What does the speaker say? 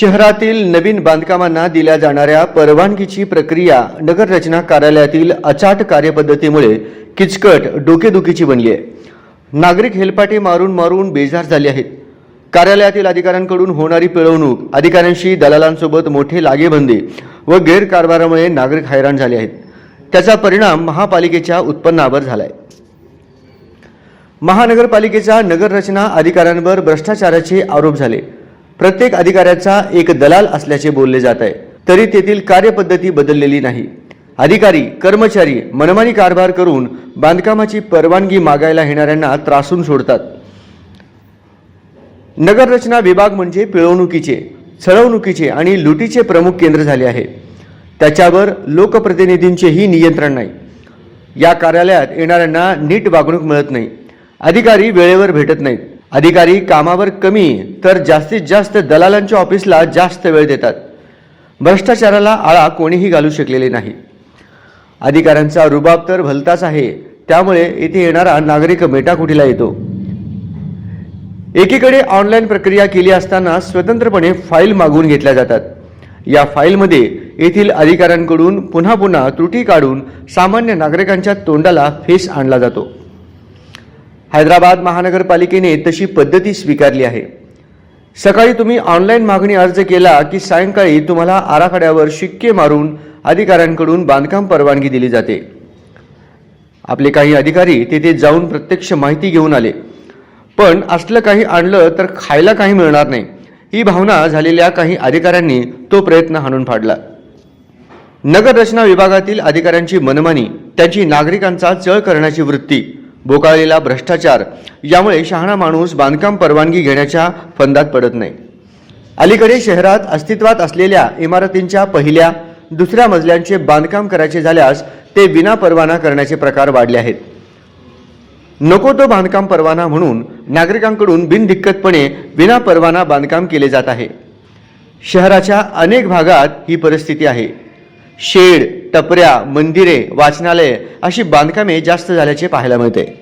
शहरातील नवीन बांधकामांना दिल्या जाणाऱ्या परवानगीची प्रक्रिया नगररचना कार्यालयातील अचाट कार्यपद्धतीमुळे किचकट डोकेदुखीची बनली आहे. नागरिक हेलपाटे मारून मारून बेजार झाले आहेत. कार्यालयातील अधिकाऱ्यांकडून होणारी पिळवणूक अधिकाऱ्यांशी दलालांसोबत मोठे लागेबंदी व गैरकारभारामुळे नागरिक हैराण झाले आहेत. त्याचा परिणाम महापालिकेच्या उत्पन्नावर झालाय. महानगरपालिकेच्या नगररचना अधिकाऱ्यांवर भ्रष्टाचाराचे आरोप झाले. प्रत्येक अधिकाऱ्याचा एक दलाल असल्याचे बोलले जात आहे. तरी तेथील कार्यपद्धती बदललेली नाही. अधिकारी कर्मचारी मनमानी कारभार करून बांधकामाची परवानगी मागायला येणाऱ्यांना त्रासून सोडतात. नगररचना विभाग म्हणजे पिळवणुकीचे छळवणुकीचे आणि लुटीचे प्रमुख केंद्र झाले आहे. त्याच्यावर लोकप्रतिनिधींचेही नियंत्रण नाही. या कार्यालयात येणाऱ्यांना नीट वागणूक मिळत नाही. अधिकारी वेळेवर भेटत नाहीत. अधिकारी कामावर कमी तर जास्तीत जास्त दलालांच्या ऑफिसला जास्त वेळ देतात. भ्रष्टाचाराला आळा कोणीही घालू शकलेले नाही. अधिकाऱ्यांचा रुबाब तर भलताच आहे त्यामुळे येथे येणारा नागरिक मेटाकुटीला येतो. एकीकडे ऑनलाईन प्रक्रिया केली असताना स्वतंत्रपणे फाईल मागवून घेतल्या जातात. या फाईलमध्ये येथील अधिकाऱ्यांकडून पुन्हा पुन्हा त्रुटी काढून सामान्य नागरिकांच्या तोंडाला फेस आणला जातो. हैदराबाद महानगरपालिकेने तशी पद्धती स्वीकारली आहे. सकाळी तुम्ही ऑनलाईन मागणी अर्ज केला की सायंकाळी तुम्हाला आराखड्यावर शिक्के मारून अधिकाऱ्यांकडून बांधकाम परवानगी दिली जाते. आपले काही अधिकारी तेथे जाऊन प्रत्यक्ष माहिती घेऊन आले. पण असलं काही आणलं तर खायला काही मिळणार नाही. ही भावना झालेल्या काही अधिकाऱ्यांनी तो प्रयत्न हाणून फाडला. नगररचना विभागातील अधिकाऱ्यांची मनमानी त्यांची नागरिकांचा चळ करण्याची वृत्ती बोकाळलेला भ्रष्टाचार. यामुळे शहाणा माणूस बांधकाम परवानगी घेण्याच्या फंदात पडत नाही. अलीकडे शहरात अस्तित्वात असलेल्या इमारतींच्या पहिल्या दुसऱ्या मजल्यांचे बांधकाम करायचे झाल्यास ते विना परवाना करण्याचे प्रकार वाढले आहेत. नको तो बांधकाम परवाना म्हणून नागरिकांकडून बिनदिक्कतपणे विना परवाना बांधकाम केले जात आहे. शहराच्या अनेक भागात ही परिस्थिती आहे. शेड टपऱ्या मंदिरे वाचनालये अशी बांधकामे जास्त झाल्याचे पाहायला मिळते.